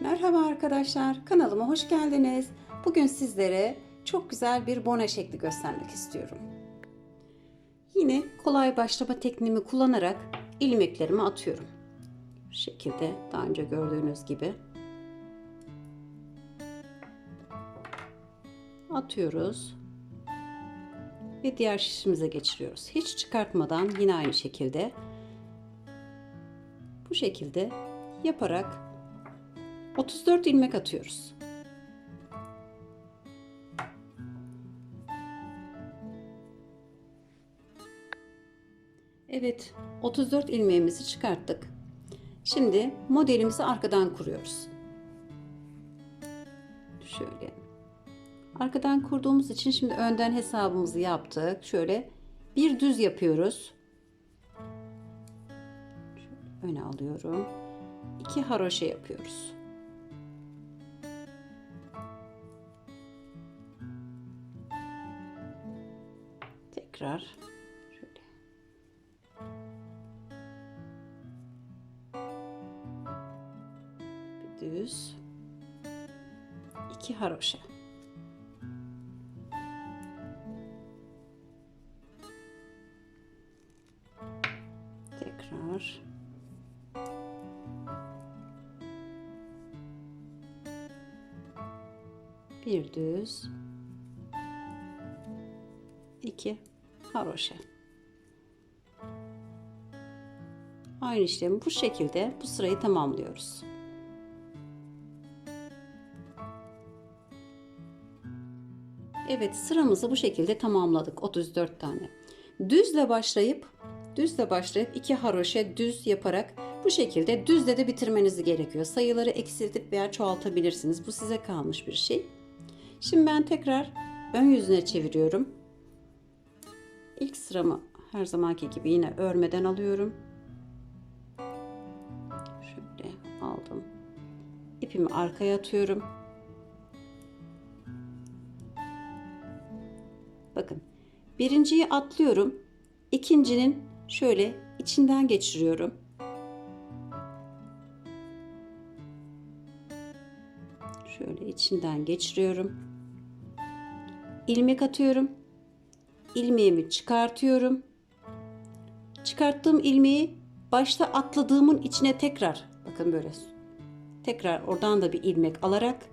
Merhaba arkadaşlar, kanalıma hoş geldiniz. Bugün sizlere çok güzel bir bona şekli göstermek istiyorum. Yine kolay başlama tekniğimi kullanarak ilmeklerimi atıyorum. Bu şekilde daha önce gördüğünüz gibi. Atıyoruz. Ve diğer şişimize geçiriyoruz. Hiç çıkartmadan yine aynı şekilde bu şekilde yaparak 34 ilmek atıyoruz. Evet, 34 ilmeğimizi çıkarttık. Şimdi modelimizi arkadan kuruyoruz. Şöyle. Arkadan kurduğumuz için şimdi önden hesabımızı yaptık. Şöyle bir düz yapıyoruz. Şöyle öne alıyorum. İki haroşa yapıyoruz. Tekrar şöyle. Bir düz. iki haroşa. Tekrar. Bir düz. iki haroşa. Aynı işlemi bu şekilde bu sırayı tamamlıyoruz. Evet sıramızı bu şekilde tamamladık 34 tane. Düzle başlayıp düzle başlayıp iki haroşa düz yaparak bu şekilde düzle de bitirmeniz gerekiyor. Sayıları eksiltip veya çoğaltabilirsiniz. Bu size kalmış bir şey. Şimdi ben tekrar ön yüzüne çeviriyorum. İlk sıramı her zamanki gibi yine örmeden alıyorum. Şöyle aldım. İpimi arkaya atıyorum. Bakın birinciyi atlıyorum. İkincinin şöyle içinden geçiriyorum. Şöyle içinden geçiriyorum. İlmek atıyorum. İlmeğimi çıkartıyorum. Çıkarttığım ilmeği başta atladığımın içine tekrar bakın böyle tekrar oradan da bir ilmek alarak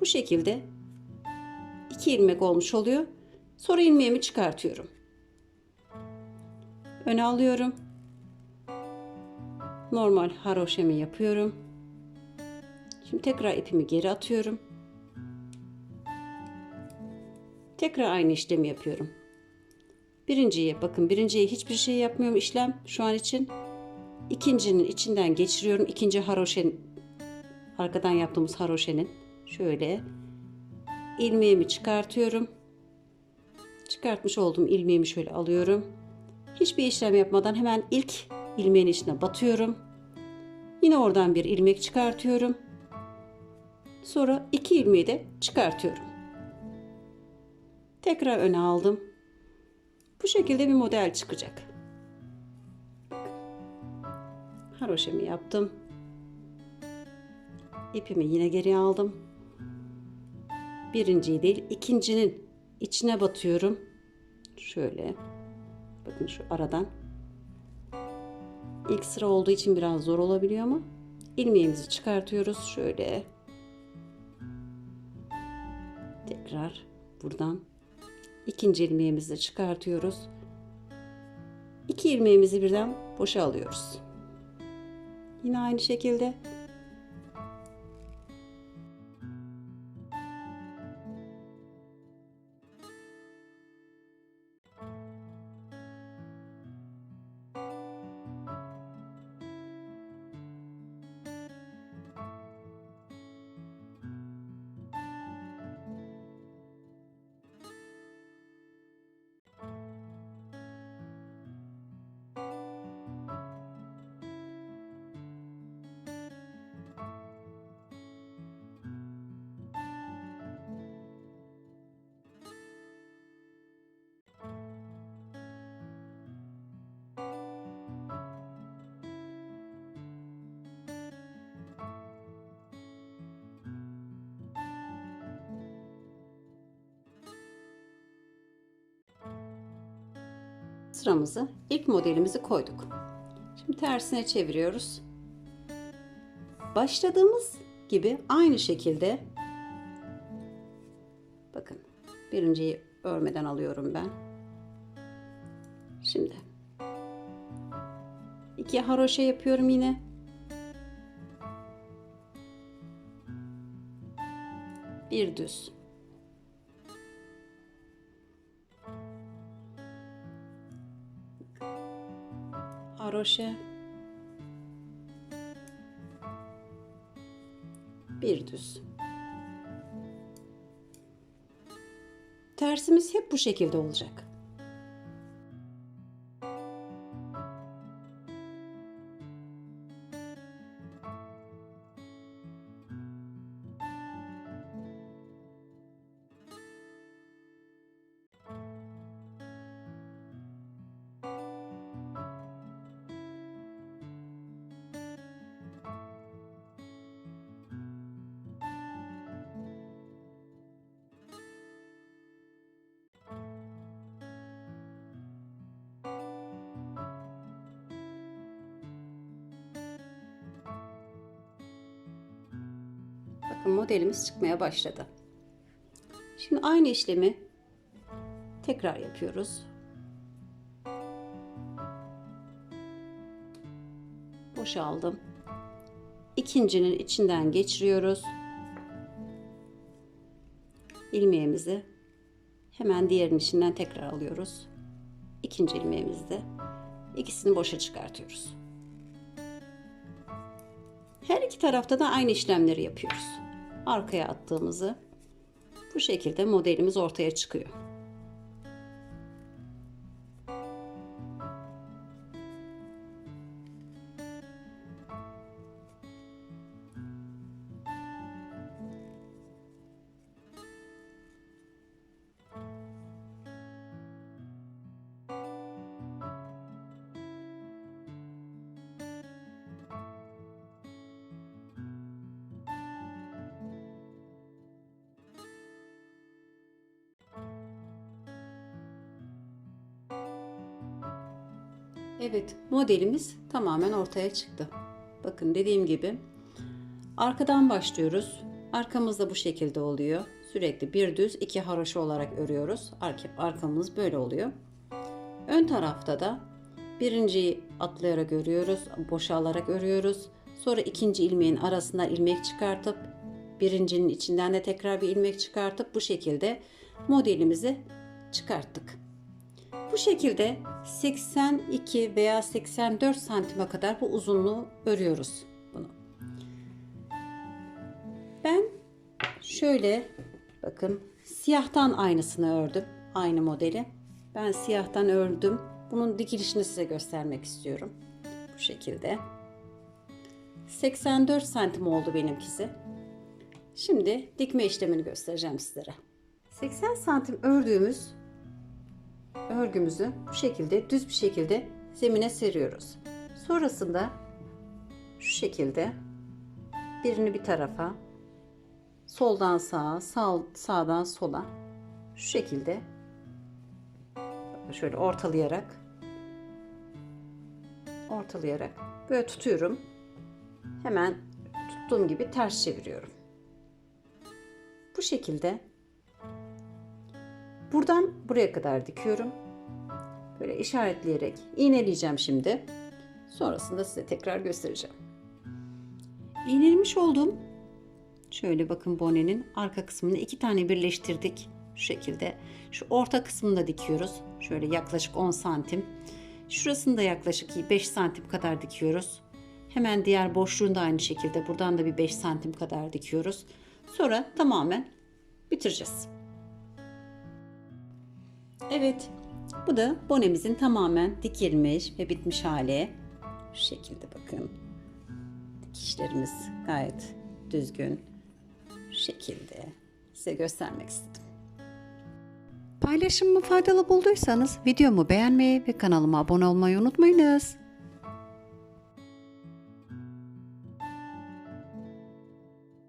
bu şekilde iki ilmek olmuş oluyor. Sonra ilmeğimi çıkartıyorum. Öne alıyorum. Normal haroşemi yapıyorum. Şimdi tekrar ipimi geri atıyorum. Tekrar aynı işlemi yapıyorum. Birinciye bakın birinciye hiçbir şey yapmıyorum işlem şu an için. İkincinin içinden geçiriyorum. İkinci haroşen arkadan yaptığımız haroşenin şöyle ilmeğimi çıkartıyorum. Çıkartmış olduğum ilmeğimi şöyle alıyorum. Hiçbir işlem yapmadan hemen ilk ilmeğin içine batıyorum. Yine oradan bir ilmek çıkartıyorum. Sonra iki ilmeği de çıkartıyorum. Tekrar öne aldım. Bu şekilde bir model çıkacak. Haroşemi yaptım. İpimi yine geri aldım. Birinciyi değil, ikincinin içine batıyorum. Şöyle. Bakın şu aradan. İlk sıra olduğu için biraz zor olabiliyor ama ilmeğimizi çıkartıyoruz. Şöyle. Tekrar buradan ikinci ilmeğimizi de çıkartıyoruz. İki ilmeğimizi birden boşa alıyoruz. Yine aynı şekilde sıramızı ilk modelimizi koyduk. Şimdi tersine çeviriyoruz. Başladığımız gibi aynı şekilde bakın birinciyi örmeden alıyorum ben. Şimdi iki haroşa yapıyorum yine. Bir düz. Haroşa. Bir düz. Tersimiz hep bu şekilde olacak. Modelimiz çıkmaya başladı. Şimdi aynı işlemi tekrar yapıyoruz. Boşaldım. İkincinin içinden geçiriyoruz. İlmeğimizi hemen diğerinin içinden tekrar alıyoruz. İkinci ilmeğimizi de ikisini boşa çıkartıyoruz. Her iki tarafta da aynı işlemleri yapıyoruz. Arkaya attığımızı bu şekilde modelimiz ortaya çıkıyor. Evet, modelimiz tamamen ortaya çıktı. Bakın dediğim gibi arkadan başlıyoruz. Arkamız da bu şekilde oluyor. Sürekli bir düz iki haroşa olarak örüyoruz. Arka, arkamız böyle oluyor. Ön tarafta da birinciyi atlayarak örüyoruz, boşalarak örüyoruz. Sonra ikinci ilmeğin arasından ilmek çıkartıp birincinin içinden de tekrar bir ilmek çıkartıp bu şekilde modelimizi çıkarttık. Bu şekilde 82 veya 84 santime kadar bu uzunluğu örüyoruz bunu. Ben şöyle bakın siyahtan aynısını ördüm. Aynı modeli. Ben siyahtan ördüm. Bunun dikilişini size göstermek istiyorum. Bu şekilde. 84 santim oldu benimkisi. Şimdi dikme işlemini göstereceğim sizlere. 80 santim ördüğümüz örgümüzü bu şekilde düz bir şekilde zemine seriyoruz. Sonrasında şu şekilde birini bir tarafa soldan sağa, sağ, sağdan sola şu şekilde şöyle ortalayarak ortalayarak böyle tutuyorum. Hemen tuttuğum gibi ters çeviriyorum. Bu şekilde Buradan buraya kadar dikiyorum. Böyle işaretleyerek iğneleyeceğim şimdi. Sonrasında size tekrar göstereceğim. İğnelemiş olduğum şöyle bakın bonenin arka kısmını iki tane birleştirdik. Şu şekilde. Şu orta kısmını da dikiyoruz. Şöyle yaklaşık 10 santim. Şurasını da yaklaşık 5 santim kadar dikiyoruz. Hemen diğer boşluğunu da aynı şekilde buradan da bir 5 santim kadar dikiyoruz. Sonra tamamen bitireceğiz. Evet, bu da bonemizin tamamen dikilmiş ve bitmiş hali. Şu şekilde bakın. Dikişlerimiz gayet düzgün. Şekilde size göstermek istedim. Paylaşımımı faydalı bulduysanız videomu beğenmeyi ve kanalıma abone olmayı unutmayınız.